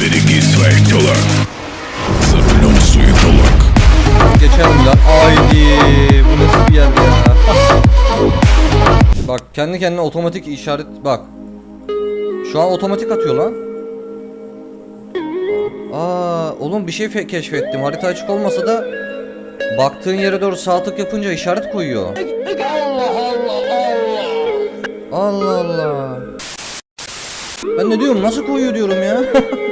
Береги своих телок За рулем суетолог Geçer mi lan? Haydi. Bu nasıl bir yer ya? bak kendi kendine otomatik işaret bak. Şu an otomatik atıyor lan. Aa, oğlum bir şey fe- keşfettim. Harita açık olmasa da baktığın yere doğru sağ tık yapınca işaret koyuyor. Allah Allah. Ben ne diyorum? Nasıl koyuyor diyorum ya?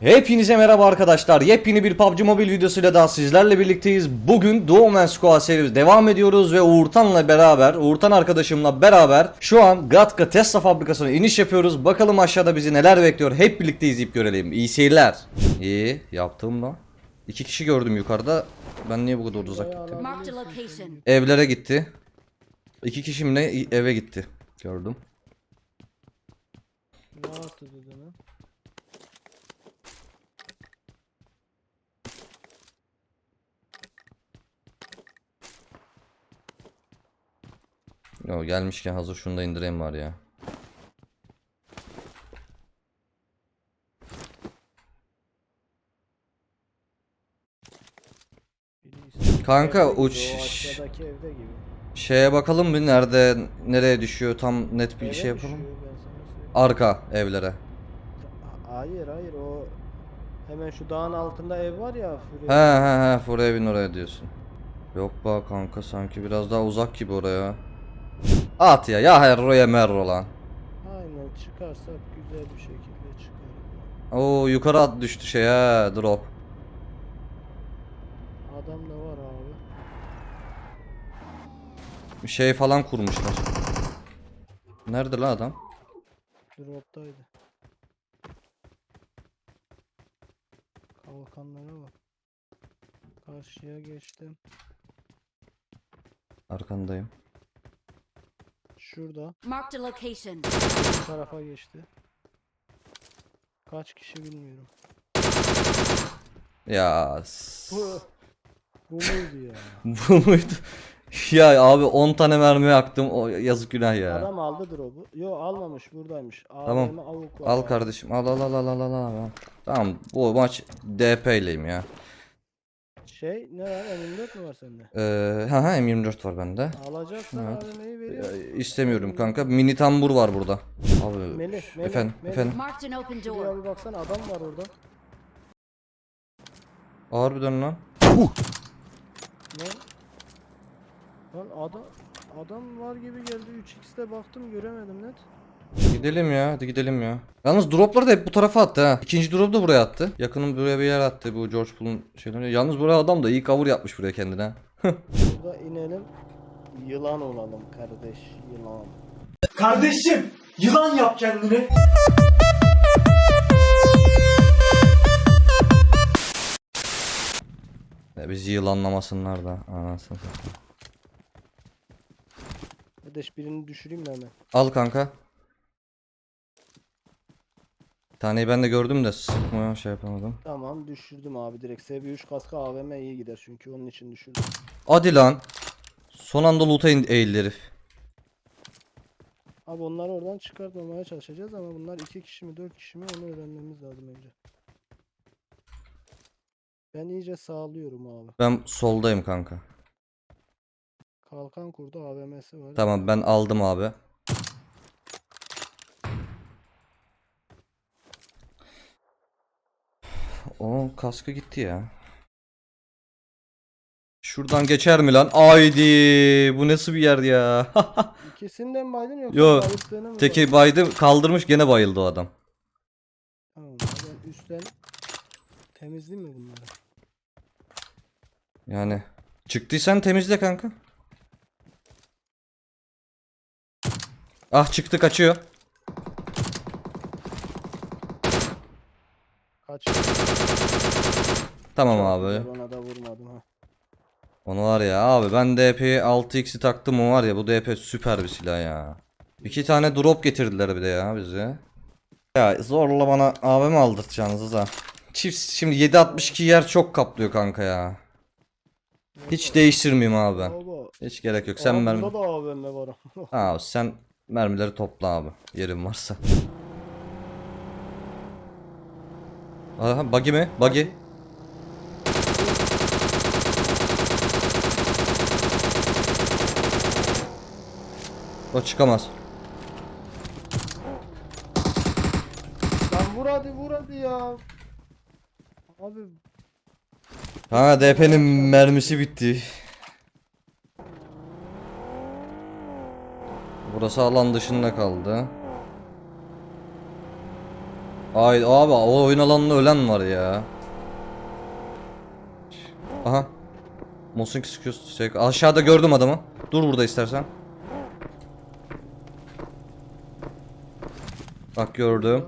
Hepinize merhaba arkadaşlar. Yepyeni bir PUBG Mobile videosuyla daha sizlerle birlikteyiz. Bugün Doğu Man Squad serimiz devam ediyoruz ve Uğurtan'la beraber, Uğurtan arkadaşımla beraber şu an Gatka Tesla fabrikasına iniş yapıyoruz. Bakalım aşağıda bizi neler bekliyor. Hep birlikte izleyip görelim. İyi seyirler. İyi, yaptım lan. İki kişi gördüm yukarıda. Ben niye bu kadar uzak gittim? Evlere gitti. İki kişi mi ne eve gitti. Gördüm. Lan. Yo, gelmişken hazır şunu da indireyim var ya. Kanka, uç-. Şeye bakalım bir nerede nereye düşüyor tam net bir Eve şey yapalım. düşüyor. Arka evlere. Ha- Hayır hayır o hemen şu dağın altında ev var ya. He Furya. he he Fur evin oraya diyorsun. Yok be kanka sanki biraz daha uzak gibi oraya. At ya ya herroya merro lan. Aynen çıkarsak güzel bir şekilde çıkarız. Oo yukarı at düştü şey ha drop. Adam da var abi. Bir şey falan kurmuşlar. Nerede lan adam? Drop'taydı. Kalkanlara bak. Karşıya geçtim. Arkandayım. Şurada. Marked a location. Bu tarafa geçti. Kaç kişi bilmiyorum. Ya s- Bu, bu muydu ya? bu muydu? ya abi 10 tane mermi yaktım o yazık günah ya. Adam aldı drop'u. Yo almamış buradaymış. Tamam. AVM avuk var Al kardeşim al al al al al al al. Tamam bu maç DP'leyim ya. Şey ne var M24 mü var sende? Ee, ha ha M24 var bende. Alacaksan Evet. AVM'yi veriyor. Ee, istemiyorum kanka. Mini tambur var burada. Abi Melih, Melih, efendim Melih. efendim. Marked an open Şuraya door. bir baksana adam var orada. Harbiden lan. Ne? Lan adam adam var gibi geldi 3x'te baktım göremedim net. Gidelim ya hadi gidelim ya. Yalnız dropları da hep bu tarafa attı ha. İkinci drop da buraya attı. Yakının buraya bir yer attı bu George Pool'un şeyleri. Yalnız buraya adam da iyi cover yapmış buraya kendine. Burada inelim. Yılan olalım kardeş yılan. Kardeşim yılan yap kendini. Ya bizi yılanlamasınlar da. Anasını satayım. Kardeş birini düşüreyim de hemen. Al kanka. Taneyi ben de gördüm de sıkmaya şey yapamadım. Tamam düşürdüm abi direkt. SB3 kaskı AVM iyi gider çünkü onun için düşürdüm. Hadi lan. Son anda loot'a eğildi herif. Abi onları oradan çıkartmamaya çalışacağız ama bunlar iki kişi mi dört kişi mi onu öğrenmemiz lazım önce. Ben iyice sağlıyorum abi. Ben soldayım kanka. Kalkan kurdu AVM'si var. Tamam ben aldım abi. O kaskı gitti ya. Şuradan geçer mi lan? Aydi. Bu nasıl bir yer ya? İkisinden mi baydın yoksa Yo, bayıldığını mı Teki baydı kaldırmış gene bayıldı o adam. Tamam ben üstten temizleyeyim mi bunları? Yani çıktıysan temizle kanka. Ah çıktı kaçıyor. Kaç. Tamam abi. Ona da vurmadım ha. Onu var ya abi ben DP 6x'i taktım mı var ya bu DP süper bir silah ya. İki tane drop getirdiler bir de ya bize. Ya zorla bana AVM aldırtacaksınız da. Çift şimdi 7.62 yer çok kaplıyor kanka ya. Hiç değiştirmeyeyim abi ben. Hiç gerek yok sen mermi. Abi sen mermileri topla abi yerin varsa. Aha buggy mi? Buggy. O çıkamaz. Lan vur hadi vur hadi ya. Abi Ha DP'nin mermisi bitti. Burası alan dışında kaldı. Ay abi o oyun alanında ölen var ya. Aha. Mosing sıkıyorsun. Şey, aşağıda gördüm adamı. Dur burada istersen. Bak gördüm.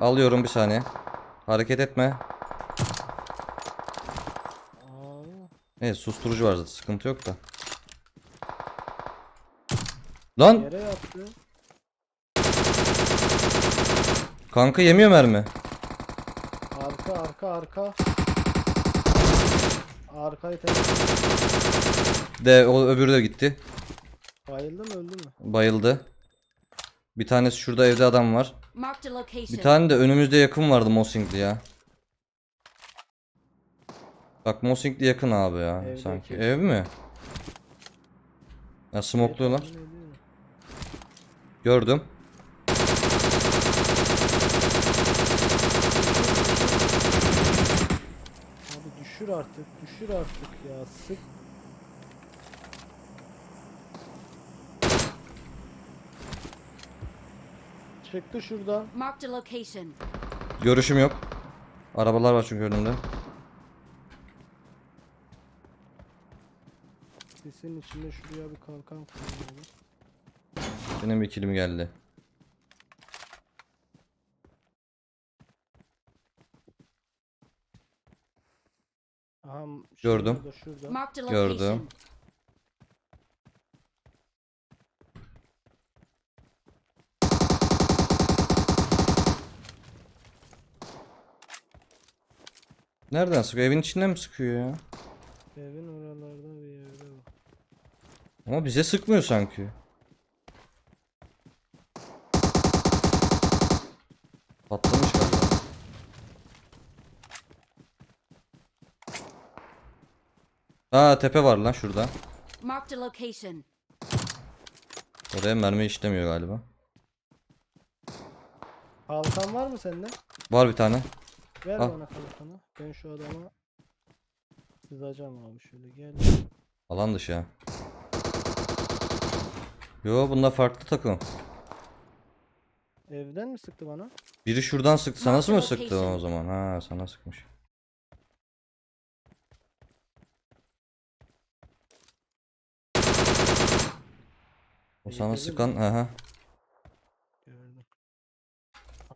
Alıyorum bir saniye. Hareket etme. Evet susturucu var zaten sıkıntı yok da. Lan. Kanka yemiyor mermi. Arka arka arka. Arkayı temizle. De o öbürü de gitti. Bayıldı mı öldü mü? Bayıldı. Bir tanesi şurada evde adam var. Marked a location. Bir tane de önümüzde yakın vardı Mosing'li ya. Bak Mosing'li yakın abi ya Evdeki. sanki. Ev mi? Ya smokluyorlar. Gördüm. Abi düşür artık düşür artık ya sık. Çıktı şuradan. Marked a location. Görüşüm yok. Arabalar var çünkü önümde. Sisin içinde şuraya bir kalkan koyuyorum. Benim bir kilim geldi. Aha Gördüm. Şurada, şurada. Marked a Gördüm. location. Nereden sıkıyor? Evin içinden mi sıkıyor ya? Evin oralarda bir yerde bu. Ama bize sıkmıyor sanki. Patlamış galiba. Ha tepe var lan şurada. Marked a location. Oraya mermi işlemiyor galiba. Kalkan var mı sende? Var bir tane. Ver Al. bana kalkanı. Ben şu adama sızacağım abi şöyle gel. Alan dışı ya. Yo bunlar farklı takım. Evden mi sıktı bana? Biri şuradan sıktı. Sana mı sıktı o zaman? Ha sana sıkmış. O sana sıkan mi? aha. Gördüm.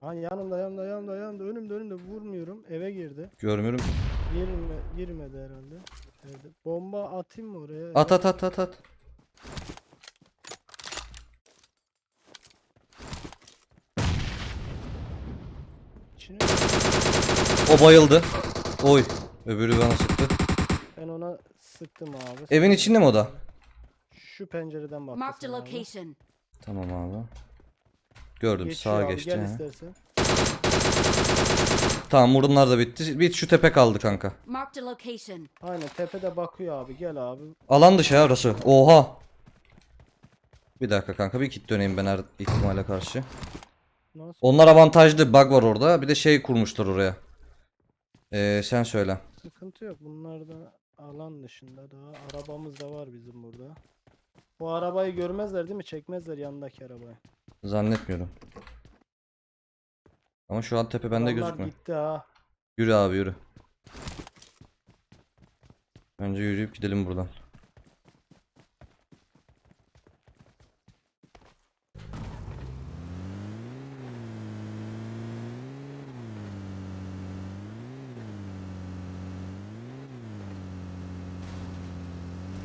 Aha yanımda yanımda yanımda yanımda önümde önümde vurmuyorum eve girdi. Görmüyorum. Girme, girmedi herhalde. Evde. Bomba atayım mı oraya? At at at at at. İçine- O bayıldı. Oy. Öbürü bana sıktı. Ben ona sıktım abi. Evin içinde mi o da? Şu pencereden bak. Marked a location. Tamam abi. Gördüm Geçiyor sağa abi, geçti. Gel he. istersen. Tamam bunlar da bitti. Bir şu tepe kaldı kanka. Marked a location. Aynen tepede bakıyor abi gel abi. Alan dışı ya orası. Oha. Bir dakika kanka bir kit döneyim ben her ihtimale karşı. Nasıl? Onlar avantajlı bug var orada. Bir de şey kurmuşlar oraya. Ee, sen söyle. Sıkıntı yok. Bunlar da alan dışında daha arabamız da var bizim burada. Bu arabayı görmezler değil mi? Çekmezler yanındaki arabayı. Zannetmiyorum. Ama şu an tepe bende Onlar gözükmüyor. gitti ha. Yürü abi yürü. Önce yürüyüp gidelim buradan.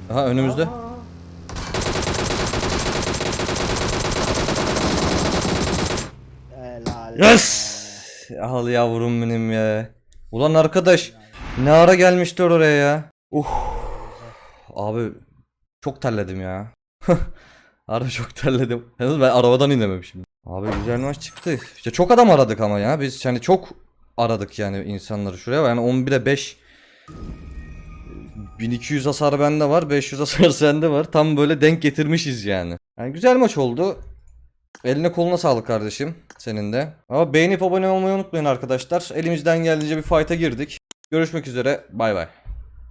Aha önümüzde. Aa, Yes! Al yavrum benim ya. Ulan arkadaş ne ara gelmişler oraya ya. Uh. Abi çok terledim ya. Harbi çok terledim. Yalnız ben arabadan inememişim. Abi güzel maç çıktı. İşte çok adam aradık ama ya. Biz yani çok aradık yani insanları şuraya. Yani 11'e 5 1200 hasar bende var, 500 hasar sende var. Tam böyle denk getirmişiz yani. Yani güzel maç oldu. Eline koluna sağlık kardeşim senin de. Ama beğenip abone olmayı unutmayın arkadaşlar. Elimizden geldiğince bir fight'a girdik. Görüşmek üzere. Bay bay.